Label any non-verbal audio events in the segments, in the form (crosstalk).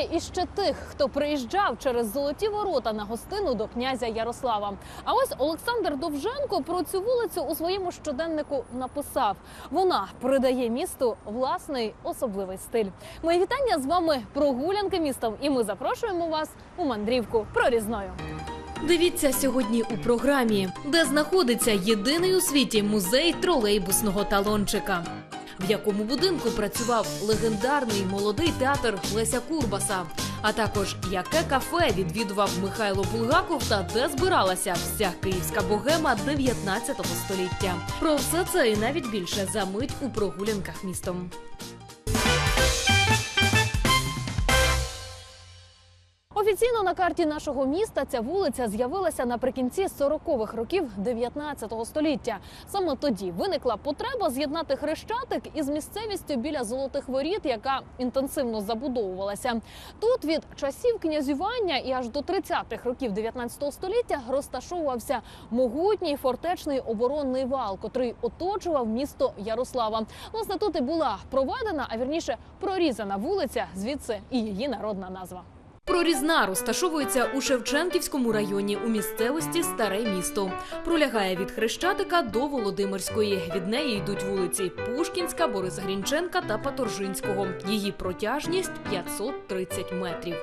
немає іще тих, хто приїжджав через золоті ворота на гостину до князя Ярослава. А ось Олександр Довженко про цю вулицю у своєму щоденнику написав: вона придає місту власний особливий стиль. Мої вітання з вами прогулянки містом, і ми запрошуємо вас у мандрівку прорізною. Дивіться сьогодні у програмі, де знаходиться єдиний у світі музей тролейбусного талончика. В якому будинку працював легендарний молодий театр Леся Курбаса, а також яке кафе відвідував Михайло Булгаков та де збиралася вся київська богема 19 століття. Про все це і навіть більше за мить у прогулянках містом. Офіційно на карті нашого міста ця вулиця з'явилася наприкінці 40-х років 19 століття. Саме тоді виникла потреба з'єднати хрещатик із місцевістю біля золотих воріт, яка інтенсивно забудовувалася. Тут від часів князювання і аж до 30-х років 19 століття розташовувався могутній фортечний оборонний вал, котрий оточував місто Ярослава. Власне, тут і була проведена, а вірніше прорізана вулиця, звідси і її народна назва. Прорізна розташовується у Шевченківському районі у місцевості Старе місто. Пролягає від Хрещатика до Володимирської. Від неї йдуть вулиці Пушкінська, Бориса Грінченка та Паторжинського. Її протяжність 530 метрів.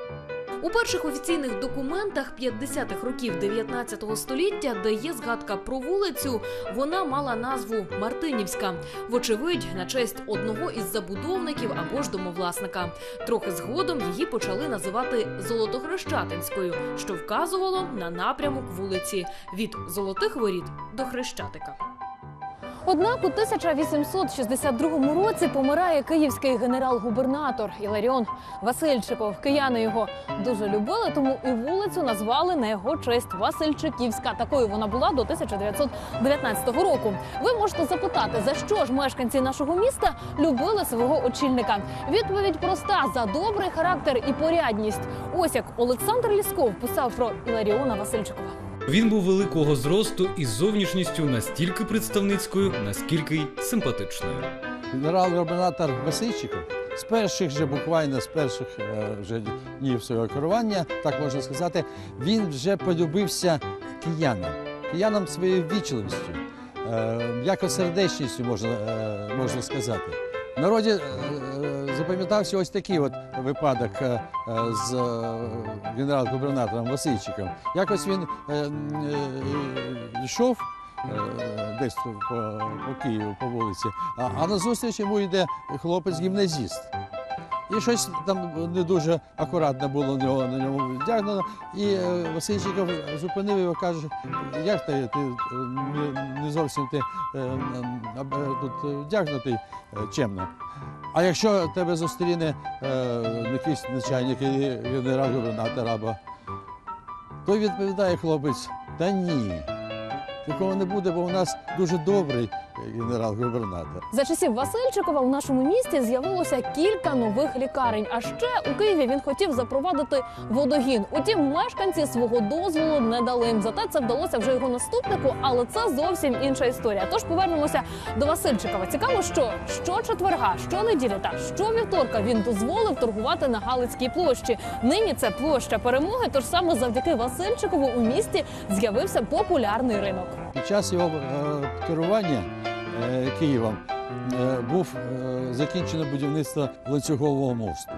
У перших офіційних документах 50-х років 19 століття, де є згадка про вулицю, вона мала назву Мартинівська. Вочевидь, на честь одного із забудовників або ж домовласника. Трохи згодом її почали називати Золотохрещатинською, що вказувало на напрямок вулиці від Золотих воріт до Хрещатика. Однак у 1862 році помирає київський генерал-губернатор Іларіон Васильчиков. Кияни його дуже любили, тому і вулицю назвали на його честь Васильчиківська. Такою вона була до 1919 року. Ви можете запитати, за що ж мешканці нашого міста любили свого очільника? Відповідь проста: за добрий характер і порядність. Ось як Олександр Лісков писав про Іларіона Васильчикова. Він був великого зросту і зовнішністю настільки представницькою, наскільки й симпатичною. Генерал-губернатор Васильчиков з перших же буквально з перших е, вже днів свого керування, так можна сказати, він вже полюбився киянам, киянам своєю ввічливістю, е, м'якосердечністю можна, е, можна сказати. В народі запам'ятався ось такий от випадок е, е, з е, генерал-губернатором Васильчиком. Якось він йшов десь по, Києву по вулиці, а, а назустріч йому йде хлопець-гімназіст. І щось там не дуже акуратно було на нього на ньому вдягнено. І е, Васильчиков зупинив його, каже, як ти, ти не, зовсім ти е, е, тут вдягнутий чемно. А якщо тебе зустріне якийсь начальник і генерал-губернатор або той відповідає хлопець, та ні. Такого не буде, бо у нас дуже добрий е, генерал-губернатор. За часів Васильчикова у нашому місті з'явилося кілька нових лікарень. А ще у Києві він хотів запровадити водогін. Утім, мешканці свого дозволу не дали. Зате це вдалося вже його наступнику, але це зовсім інша історія. Тож повернемося до Васильчикова. Цікаво, що щочетверга, щонеділі та щовівторка він дозволив торгувати на Галицькій площі. Нині це площа перемоги. Тож саме завдяки Васильчикову у місті з'явився популярний ринок. Під час його е, керування е, Києвом е, був закінчено будівництво ланцюгового мосту.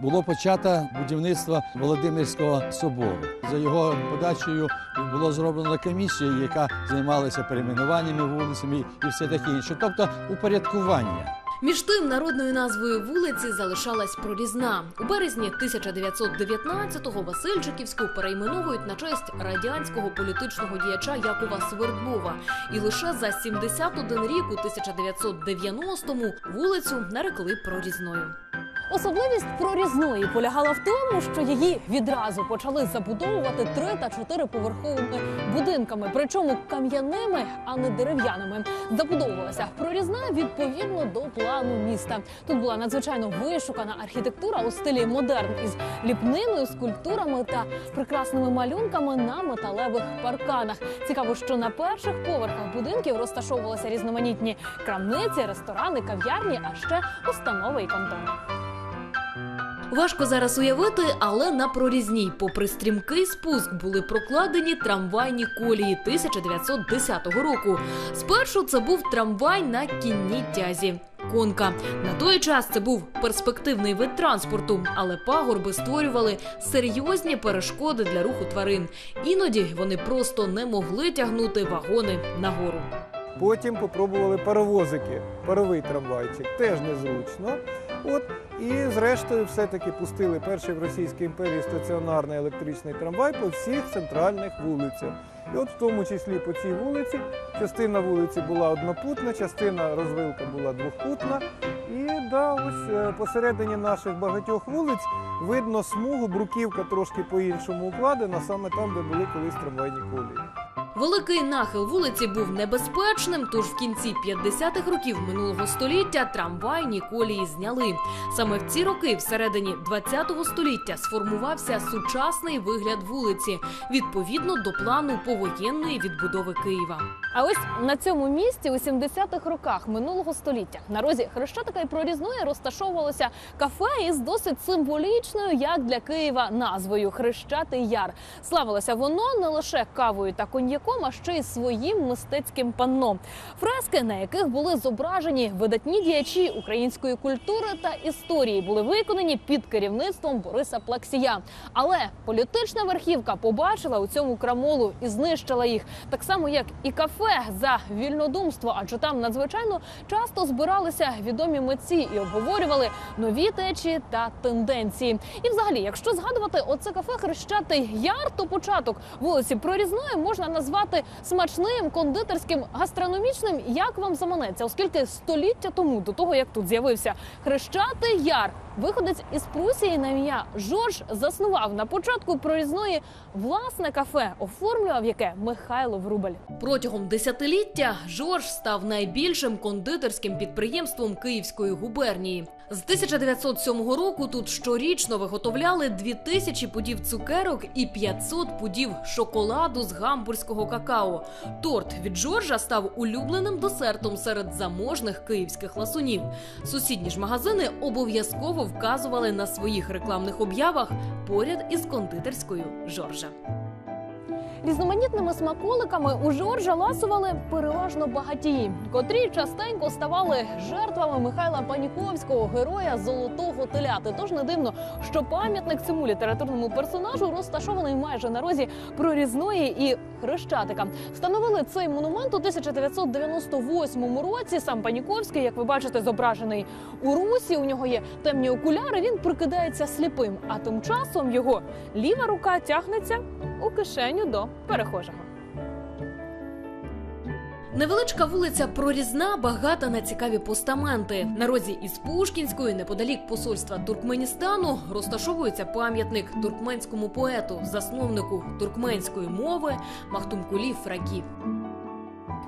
Було почато будівництво Володимирського собору. За його подачею було зроблено комісію, яка займалася перейменуваннями вулицями і все таке інше, тобто упорядкування. Між тим народною назвою вулиці залишалась прорізна. У березні 1919-го Васильчиківську перейменовують на честь радянського політичного діяча Якова Свердлова. І лише за 71 рік у 1990-му вулицю нарекли прорізною. Особливість прорізної полягала в тому, що її відразу почали забудовувати три та чотириповерховими будинками, причому кам'яними, а не дерев'яними. Забудовувалася прорізна відповідно до плану міста. Тут була надзвичайно вишукана архітектура у стилі модерн із ліпниною, скульптурами та прекрасними малюнками на металевих парканах. Цікаво, що на перших поверхах будинків розташовувалися різноманітні крамниці, ресторани, кав'ярні, а ще установи і контори. Важко зараз уявити, але на прорізній, попри стрімкий спуск, були прокладені трамвайні колії 1910 року. Спершу це був трамвай на кінній тязі. Конка на той час це був перспективний вид транспорту, але пагорби створювали серйозні перешкоди для руху тварин. Іноді вони просто не могли тягнути вагони нагору. Потім попробували паровозики, паровий трамвайчик, теж незручно. От і зрештою, все-таки пустили перший в Російській імперії стаціонарний електричний трамвай по всіх центральних вулицях. І от в тому числі по цій вулиці частина вулиці була однопутна, частина розвилка була двохпутна. І да, ось е, посередині наших багатьох вулиць видно смугу, бруківка трошки по-іншому укладена, саме там, де були колись трамвайні колії. Великий нахил вулиці був небезпечним, тож в кінці 50-х років минулого століття трамвайні колії зняли. Саме в ці роки, всередині 20-го століття, сформувався сучасний вигляд вулиці відповідно до плану повоєнної відбудови Києва. А ось на цьому місці у 70-х роках минулого століття на розі Хрещатика і Прорізної розташовувалося кафе із досить символічною, як для Києва, назвою Хрещатий Яр. Славилося воно не лише кавою та коньяком, а ще й своїм мистецьким панно. Фрески, на яких були зображені видатні діячі української культури та історії, були виконані під керівництвом Бориса Плаксія. Але політична верхівка побачила у цьому крамолу і знищила їх, так само як і кафе за вільнодумство, адже там надзвичайно часто збиралися відомі митці і обговорювали нові течії та тенденції. І, взагалі, якщо згадувати оце кафе Хрещатий Яр, то початок вулиці Прорізної можна назвати смачним, кондитерським, гастрономічним, як вам заманеться, оскільки століття тому, до того як тут з'явився Хрещатий Яр, виходець із Прусії на ім'я Жорж заснував на початку прорізної власне кафе, оформлював яке Михайло Врубель. Протягом десятиліття Жорж став найбільшим кондитерським підприємством Київської губернії. З 1907 року тут щорічно виготовляли 2000 пудів цукерок і 500 пудів шоколаду з гамбурзького какао. Торт від Жоржа став улюбленим десертом серед заможних київських ласунів. Сусідні ж магазини обов'язково вказували на своїх рекламних об'явах поряд із кондитерською Жоржа. Різноманітними смаколиками у Жоржа ласували переважно багатії, котрі частенько ставали жертвами Михайла Паніковського, героя золотого теляти. Тож не дивно, що пам'ятник цьому літературному персонажу розташований майже на розі прорізної і хрещатика. Встановили цей монумент у 1998 році. Сам Паніковський, як ви бачите, зображений у русі. У нього є темні окуляри. Він прикидається сліпим. А тим часом його ліва рука тягнеться у кишеню до перехожого. Невеличка вулиця Прорізна багата на цікаві постаменти. На розі із Пушкінської, неподалік посольства Туркменістану, розташовується пам'ятник туркменському поету, засновнику туркменської мови Махтумкулі Фрагі.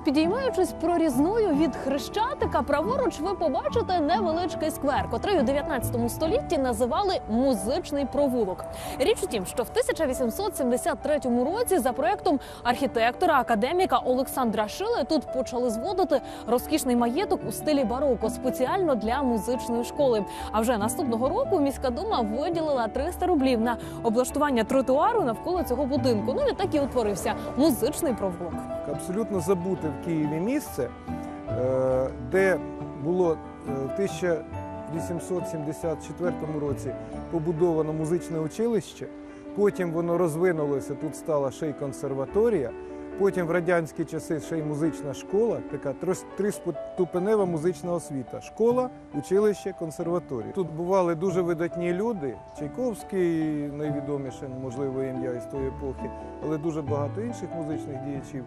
Підіймаючись прорізною від хрещатика, праворуч ви побачите невеличкий сквер, котрий у 19 столітті називали музичний провулок. Річ у тім, що в 1873 році за проектом архітектора академіка Олександра Шили тут почали зводити розкішний маєток у стилі бароко спеціально для музичної школи. А вже наступного року міська дума виділила 300 рублів на облаштування тротуару навколо цього будинку. Ну і так і утворився музичний провулок. Абсолютно забуте в Києві місце, е, де було е, в 1874 році побудовано музичне училище. Потім воно розвинулося, тут стала ще й консерваторія. Потім в радянські часи ще й музична школа, така триступенева музична освіта. Школа, училище, консерваторія. Тут бували дуже видатні люди. Чайковський найвідоміше, можливо, ім'я із тої епохи, але дуже багато інших музичних діячів.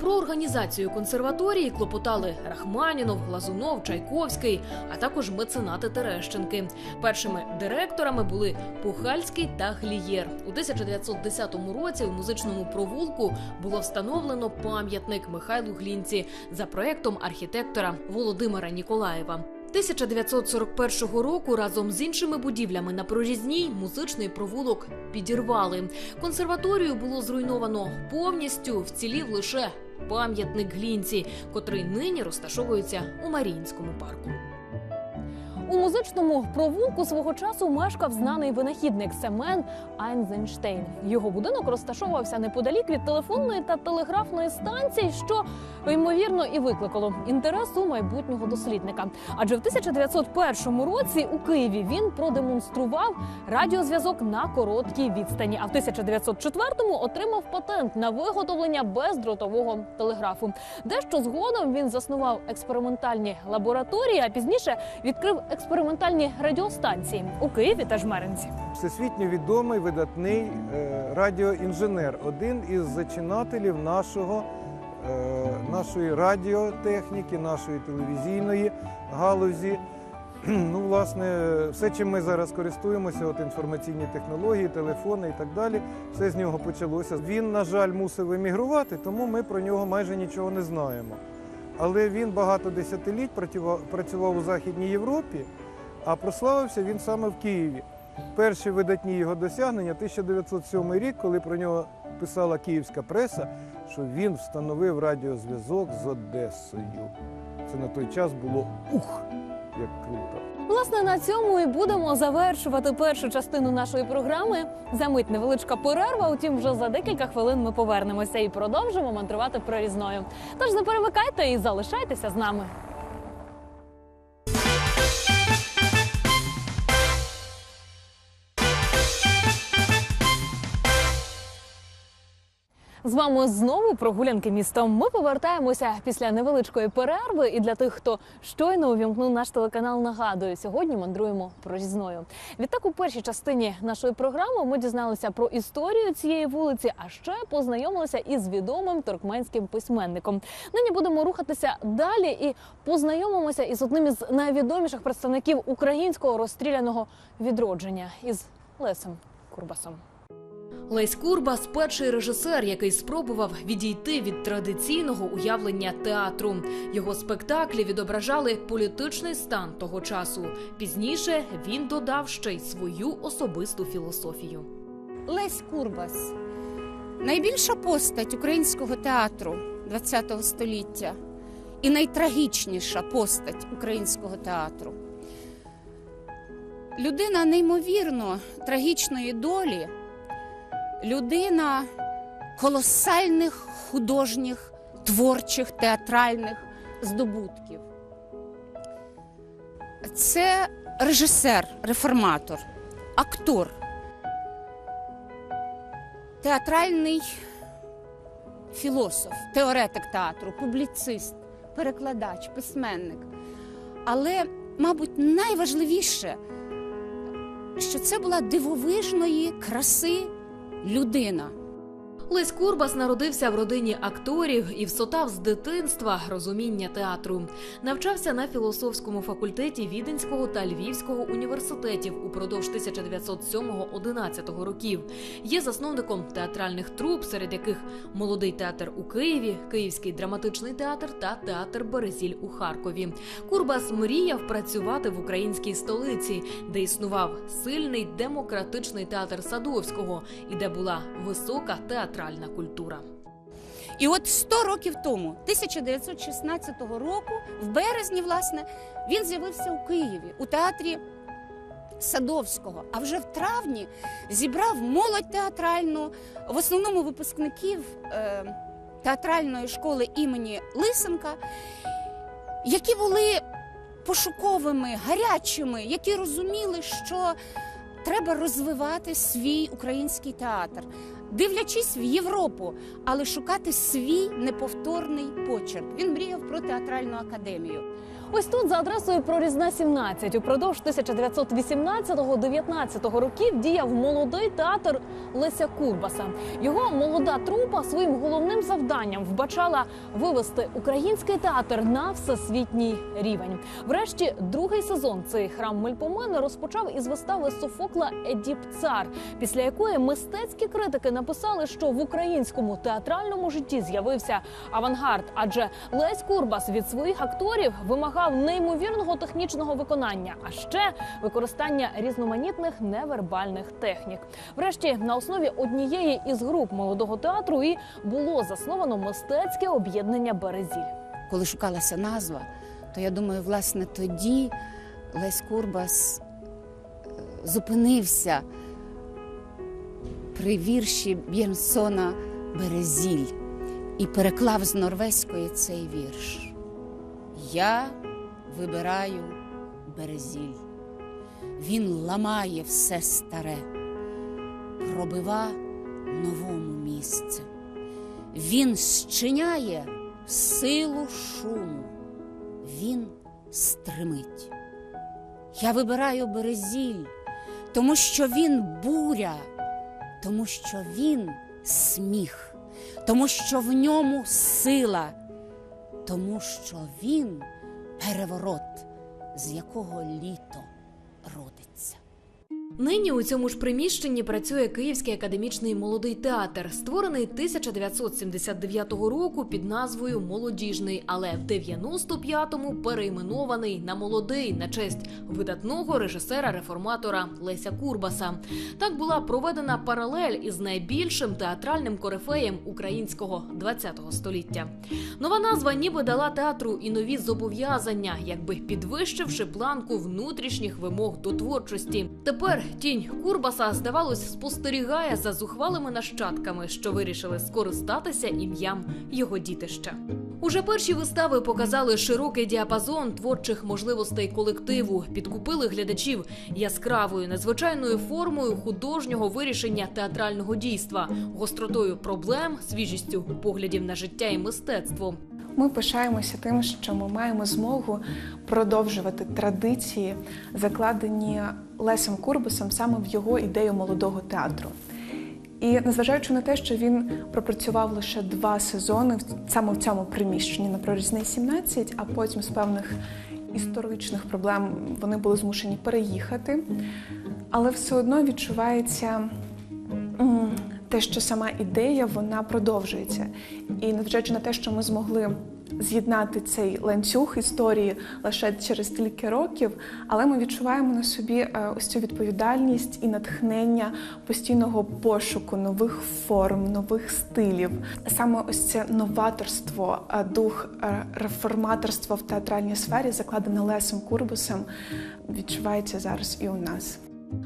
Про організацію консерваторії клопотали Рахманінов, Глазунов, Чайковський, а також меценати Терещенки. Першими директорами були Пухальський та Глієр. У 1910 році у музичному провулку було встановлено пам'ятник Михайлу Глінці за проектом архітектора Володимира Ніколаєва. 1941 року разом з іншими будівлями на прорізній музичний провулок підірвали. Консерваторію було зруйновано повністю, вцілів лише пам'ятник глінці, котрий нині розташовується у Маріїнському парку. У музичному провулку свого часу мешкав знаний винахідник Семен Айнзенштейн. Його будинок розташовувався неподалік від телефонної та телеграфної станції, що ймовірно і викликало інтерес у майбутнього дослідника. Адже в 1901 році у Києві він продемонстрував радіозв'язок на короткій відстані. А в 1904-му отримав патент на виготовлення бездротового телеграфу. Дещо згодом він заснував експериментальні лабораторії, а пізніше відкрив експериментальні радіостанції у Києві та Жмеринці. Всесвітньо відомий видатний е, радіоінженер, один із зачинателів нашого, е, нашої радіотехніки, нашої телевізійної галузі. (clears throat) Ну, власне, все, чим ми зараз користуємося, от інформаційні технології, телефони і так далі, все з нього почалося. Він, на жаль, мусив емігрувати, тому ми про нього майже нічого не знаємо. Але він багато десятиліть працював, у Західній Європі, а прославився він саме в Києві. Перші видатні його досягнення 1907 рік, коли про нього писала київська преса, що він встановив радіозв'язок з Одесою. Це на той час було ух, як круто. Власне, на цьому і будемо завершувати першу частину нашої програми. За мить невеличка перерва. Утім, вже за декілька хвилин ми повернемося і продовжимо мандрувати прорізною. Тож не перемикайте і залишайтеся з нами. З вами знову прогулянки містом. Ми повертаємося після невеличкої перерви. І для тих, хто щойно увімкнув наш телеканал, нагадую, сьогодні мандруємо прорізною. Відтак, у першій частині нашої програми ми дізналися про історію цієї вулиці, а ще познайомилися із відомим туркменським письменником. Нині будемо рухатися далі і познайомимося із одним із найвідоміших представників українського розстріляного відродження із Лесем Курбасом. Лесь Курбас перший режисер, який спробував відійти від традиційного уявлення театру. Його спектаклі відображали політичний стан того часу. Пізніше він додав ще й свою особисту філософію. Лесь Курбас найбільша постать українського театру ХХ століття і найтрагічніша постать українського театру. Людина неймовірно трагічної долі, людина колосальних художніх, творчих, театральних здобутків. Це режисер, реформатор, актор театральний філософ, теоретик театру, публіцист, перекладач, письменник. Але, мабуть, найважливіше, що це була дивовижної краси людина. Лесь Курбас народився в родині акторів і всотав з дитинства розуміння театру. Навчався на філософському факультеті Віденського та Львівського університетів упродовж 1907-11 років. Є засновником театральних труп, серед яких молодий театр у Києві, Київський драматичний театр та театр Березіль у Харкові. Курбас мріяв працювати в українській столиці, де існував сильний демократичний театр Садовського і де була висока театральна культура. І от 100 років тому, 1916 року, в березні, власне, він з'явився у Києві у театрі Садовського. А вже в травні зібрав молодь театральну, в основному випускників е, театральної школи імені Лисенка, які були пошуковими, гарячими, які розуміли, що треба розвивати свій український театр, дивлячись в Європу, але шукати свій неповторний почерк. Він мріяв про театральну академію. Ось тут за адресою Прорізна 17 упродовж 1918-19 років діяв молодий театр Леся Курбаса. Його молода трупа своїм головним завданням вбачала вивести український театр на всесвітній рівень. Врешті, другий сезон цей храм Мельпомени розпочав із вистави Софокла Едіп Цар, після якої мистецькі критики написали, що в українському театральному житті з'явився авангард, адже Лесь Курбас від своїх акторів вимагав неймовірного технічного виконання, а ще використання різноманітних невербальних технік. Врешті, на основі однієї із груп молодого театру і було засновано мистецьке об'єднання Березіль. Коли шукалася назва, то я думаю, власне, тоді Лесь Курбас е, зупинився при вірші Б'єрнсона Березіль і переклав з норвезької цей вірш. Я вибираю Березіль. Він ламає все старе, пробива новому місце. Він щиняє силу шуму, він стримить. Я вибираю березіль, тому що він буря, тому що він сміх, тому що в ньому сила, тому що він переворот, з якого літо родиться. Нині у цьому ж приміщенні працює Київський академічний молодий театр, створений 1979 року під назвою Молодіжний, але в 95-му перейменований на молодий на честь видатного режисера-реформатора Леся Курбаса. Так була проведена паралель із найбільшим театральним корифеєм українського ХХ століття. Нова назва ніби дала театру і нові зобов'язання, якби підвищивши планку внутрішніх вимог до творчості. Тепер тінь Курбаса, здавалось, спостерігає за зухвалими нащадками, що вирішили скористатися ім'ям його дітища. Уже перші вистави показали широкий діапазон творчих можливостей колективу, підкупили глядачів яскравою незвичайною формою художнього вирішення театрального дійства, гостротою проблем, свіжістю поглядів на життя і мистецтво. Ми пишаємося тим, що ми маємо змогу продовжувати традиції, закладені Лесем Курбасом саме в його ідею молодого театру. І незважаючи на те, що він пропрацював лише два сезони саме в цьому приміщенні на прорізний 17, а потім з певних історичних проблем вони були змушені переїхати, але все одно відчувається те, що сама ідея вона продовжується. І незважаючи на те, що ми змогли з'єднати цей ланцюг історії лише через стільки років, але ми відчуваємо на собі е, ось цю відповідальність і натхнення постійного пошуку нових форм, нових стилів. Саме ось це новаторство, е, дух е, реформаторства в театральній сфері, закладене Лесом Курбусем, відчувається зараз і у нас.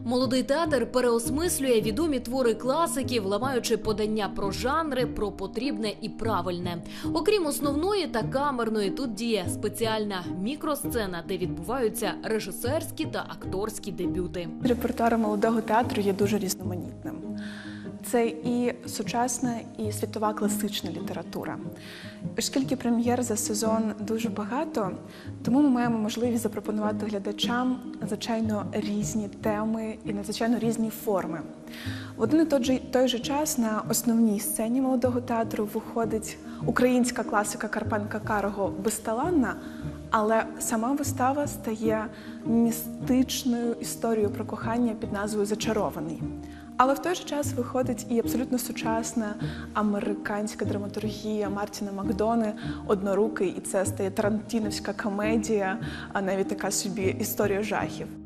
Молодий театр переосмислює відомі твори класиків, ламаючи подання про жанри, про потрібне і правильне. Окрім основної та камерної, тут діє спеціальна мікросцена, де відбуваються режисерські та акторські дебюти. Репертуар молодого театру є дуже різноманітним. Це і сучасна, і світова класична література. Оскільки прем'єр за сезон дуже багато, тому ми маємо можливість запропонувати глядачам надзвичайно різні теми і надзвичайно різні форми. В один і той же, той же час на основній сцені молодого театру виходить українська класика Карпенка Карого Безталанна, але сама вистава стає містичною історією про кохання під назвою Зачарований. Але в той же час виходить і абсолютно сучасна американська драматургія Мартіна Макдони однорукий, і це стає тарантіновська комедія, а навіть така собі історія жахів.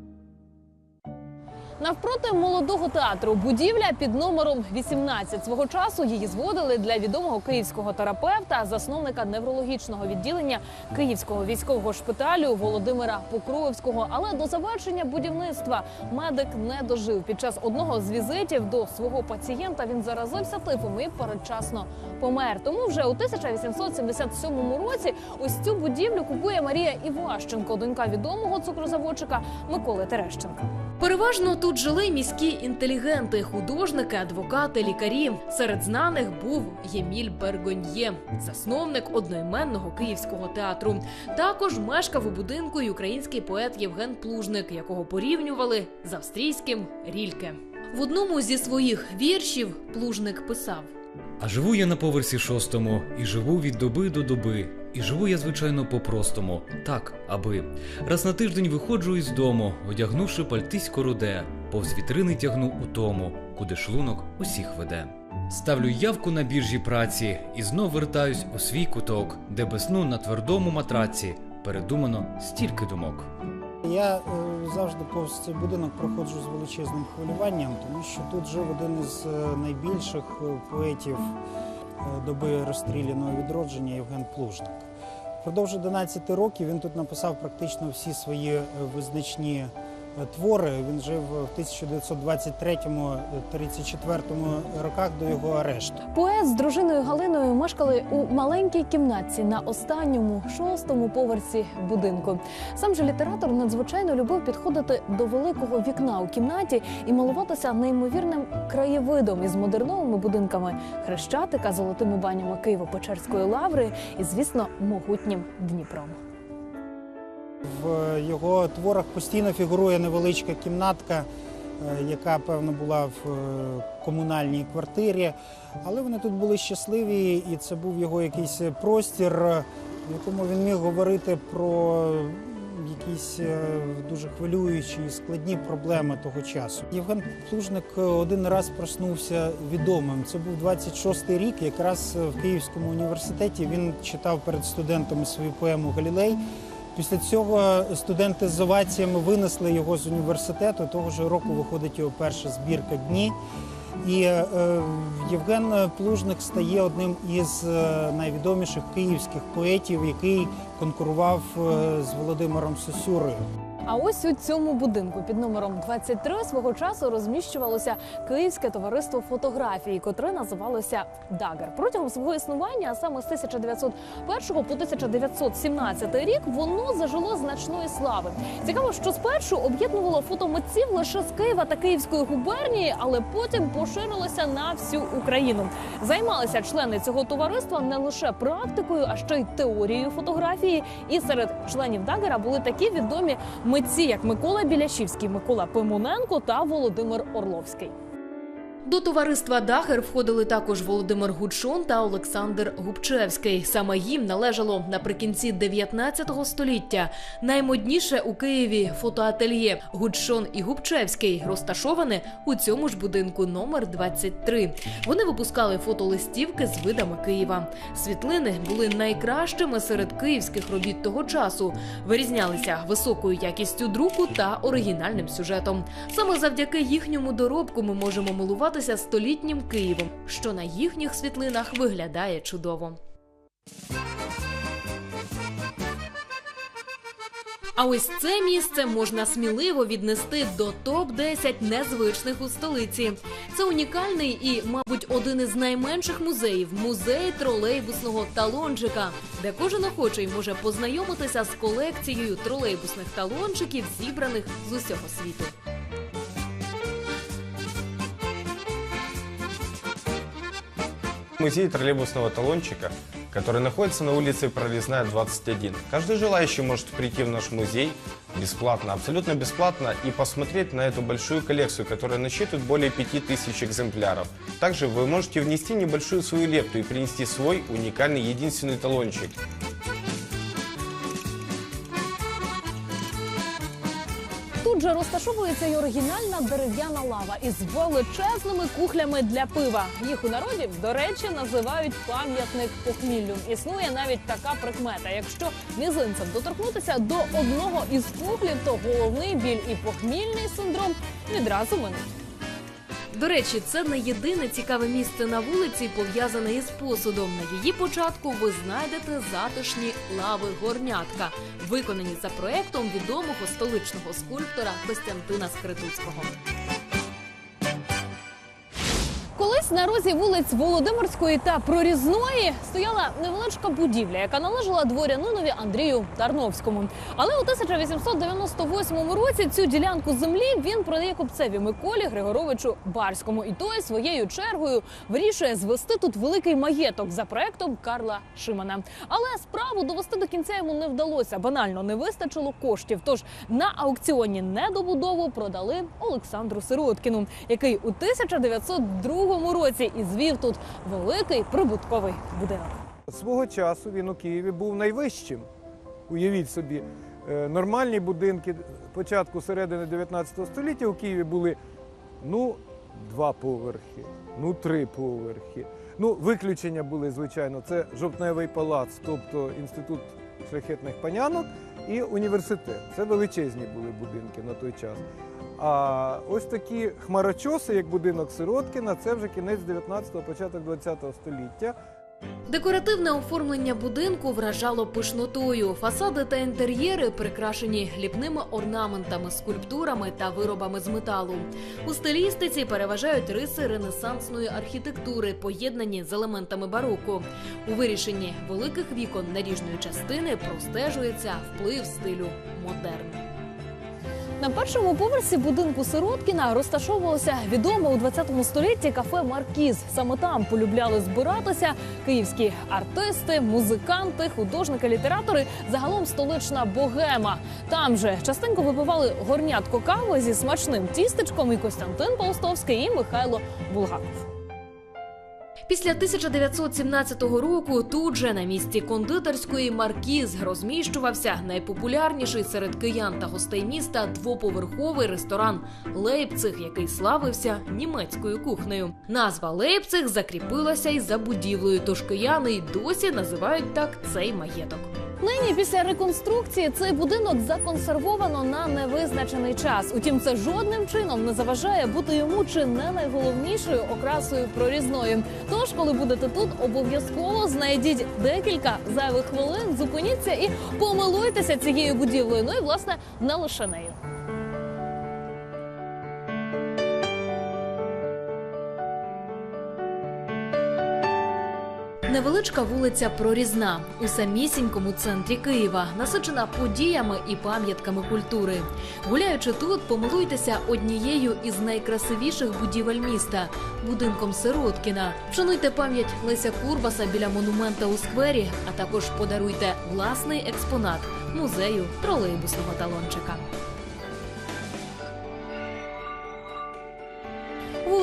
Навпроти молодого театру будівля під номером 18. Свого часу її зводили для відомого київського терапевта, засновника неврологічного відділення Київського військового шпиталю Володимира Покровського. Але до завершення будівництва медик не дожив. Під час одного з візитів до свого пацієнта він заразився тифом і передчасно помер. Тому вже у 1877 році ось цю будівлю купує Марія Іващенко, донька відомого цукрозаводчика Миколи Терещенка. Переважно тут жили міські інтелігенти, художники, адвокати, лікарі. Серед знаних був Єміль Бергоньє, засновник одноіменного київського театру. Також мешкав у будинку й український поет Євген Плужник, якого порівнювали з австрійським Рільке. В одному зі своїх віршів Плужник писав. А живу я на поверсі шостому, і живу від доби до доби. І живу я, звичайно, по-простому, так, аби. Раз на тиждень виходжу із дому, одягнувши пальтисько руде, повз вітрини тягну у тому, куди шлунок усіх веде. Ставлю явку на біржі праці і знов вертаюсь у свій куток, де без сну на твердому матраці передумано стільки думок. Я е, завжди повз цей будинок проходжу з величезним хвилюванням, тому що тут жив один із е, найбільших е, поетів доби розстріляного відродження Євген Плужник. Впродовж 11 років він тут написав практично всі свої е, визначні твори. Він жив в 1923-34 роках до його арешту. Поет з дружиною Галиною мешкали у маленькій кімнатці на останньому шостому поверсі будинку. Сам же літератор надзвичайно любив підходити до великого вікна у кімнаті і малуватися неймовірним краєвидом із модерновими будинками хрещатика, золотими банями Києво-Печерської лаври і, звісно, могутнім Дніпром. В його творах постійно фігурує невеличка кімнатка, е, яка певно була в е, комунальній квартирі. Але вони тут були щасливі, і це був його якийсь простір, в якому він міг говорити про якісь е, дуже хвилюючі і складні проблеми того часу. Євген Плужник один раз проснувся відомим. Це був 26-й рік. Якраз в Київському університеті він читав перед студентами свою поему Галілей. Після цього студенти з оваціями винесли його з університету. Того ж року виходить його перша збірка дні. І е, Євген Плужник стає одним із е, найвідоміших київських поетів, який конкурував е, з Володимиром Сосюрою. А ось у цьому будинку під номером 23 свого часу розміщувалося Київське товариство фотографії, котре називалося Дагер. Протягом свого існування, а саме з 1901 по 1917 рік, воно зажило значної слави. Цікаво, що спершу об'єднувало фотомитців лише з Києва та Київської губернії, але потім поширилося на всю Україну. Займалися члени цього товариства не лише практикою, а ще й теорією фотографії. І серед членів Дагера були такі відомі митці, як Микола Біляшівський, Микола Пимоненко та Володимир Орловський. До товариства Дахер входили також Володимир Гудшон та Олександр Губчевський. Саме їм належало наприкінці 19 століття наймодніше у Києві фотоательє Гудшон і Губчевський розташоване у цьому ж будинку номер 23. Вони випускали фотолистівки з видами Києва. Світлини були найкращими серед київських робіт того часу. Вирізнялися високою якістю друку та оригінальним сюжетом. Саме завдяки їхньому доробку ми можемо милуватися столітнім Києвом, що на їхніх світлинах виглядає чудово. А ось це місце можна сміливо віднести до топ 10 незвичних у столиці. Це унікальний і, мабуть, один із найменших музеїв музей тролейбусного талончика, де кожен охочий може познайомитися з колекцією тролейбусних талончиків, зібраних з усього світу. Музей троллейбусного талончика, который находится на улице Пролесная, 21. Каждый желающий может прийти в наш музей бесплатно, абсолютно бесплатно и посмотреть на эту большую коллекцию, которая насчитывает более 5000 экземпляров. Также вы можете внести небольшую свою лепту и принести свой уникальный единственный талончик. Тут же розташовується й оригінальна дерев'яна лава із величезними кухлями для пива. Їх у народі, до речі, називають пам'ятник похміллю. Існує навіть така прикмета. Якщо мізинцем доторкнутися до одного із кухлів, то головний біль і похмільний синдром відразу минуть. До речі, це не єдине цікаве місце на вулиці, пов'язане із посудом. На її початку ви знайдете затишні лави горнятка, виконані за проектом відомого столичного скульптора Костянтина Скритуцького. Колись на розі вулиць Володимирської та Прорізної стояла невеличка будівля, яка належала дворянинові Андрію Тарновському. Але у 1898 році цю ділянку землі він продає купцеві Миколі Григоровичу Барському. І той своєю чергою вирішує звести тут великий маєток за проектом Карла Шимана. Але справу довести до кінця йому не вдалося. Банально не вистачило коштів. Тож на аукціоні недобудову продали Олександру Сироткіну, який у 1902 році і звів тут великий прибутковий будинок. Свого часу він у Києві був найвищим. Уявіть собі, е, нормальні будинки початку середини 19 століття у Києві були ну, два поверхи, ну три поверхи. Ну, виключення були, звичайно, це жовтневий палац, тобто інститут шляхетних панянок і університет. Це величезні були будинки на той час. А ось такі хмарочоси, як будинок Сироткіна, це вже кінець 19-го, початок 20-го століття. Декоративне оформлення будинку вражало пишнотою. Фасади та інтер'єри прикрашені ліпними орнаментами, скульптурами та виробами з металу. У стилістиці переважають риси ренесансної архітектури, поєднані з елементами бароко. У вирішенні великих вікон наріжної частини простежується вплив стилю модерн. На першому поверсі будинку Сироткіна розташовувалося відоме у 20 столітті кафе Маркіз. Саме там полюбляли збиратися київські артисти, музиканти, художники, літератори, загалом столична богема. Там же частенько випивали горнятко кави зі смачним тістечком і Костянтин Полстовський і Михайло Булгаков. Після 1917 року тут же на місці кондитерської маркіз розміщувався найпопулярніший серед киян та гостей міста двоповерховий ресторан Лейпциг, який славився німецькою кухнею. Назва Лейпциг закріпилася й за будівлею, тож кияни й досі називають так цей маєток. Нині після реконструкції цей будинок законсервовано на невизначений час. Утім, це жодним чином не заважає бути йому чи не найголовнішою окрасою прорізною. Тож, коли будете тут, обов'язково знайдіть декілька зайвих хвилин, зупиніться і помилуйтеся цією будівлею. Ну і власне не лише нею. Невеличка вулиця Прорізна у самісінькому центрі Києва, насичена подіями і пам'ятками культури. Гуляючи тут, помилуйтеся однією із найкрасивіших будівель міста будинком Сироткіна. Вшануйте пам'ять Леся Курбаса біля монумента у сквері, а також подаруйте власний експонат музею тролейбусного талончика.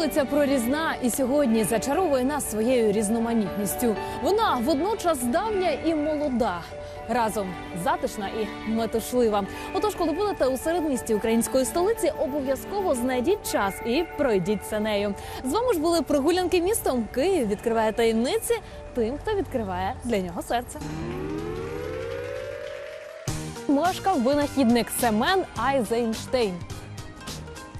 Вулиця Прорізна і сьогодні зачаровує нас своєю різноманітністю. Вона водночас давня і молода. Разом затишна і метушлива. Отож, коли будете у середмісті української столиці, обов'язково знайдіть час і пройдіть нею. З вами ж були прогулянки містом. Київ відкриває таємниці тим, хто відкриває для нього серце. Мешкав винахідник Семен Айзенштейн.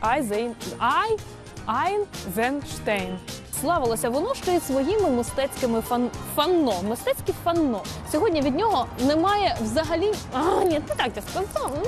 Айзен... Ай... Айнзенштейн. Славилося воно ще й своїми мистецькими фан... фанно. Мистецькі фанно. Сьогодні від нього немає взагалі. А, ні, не так я сказав. М.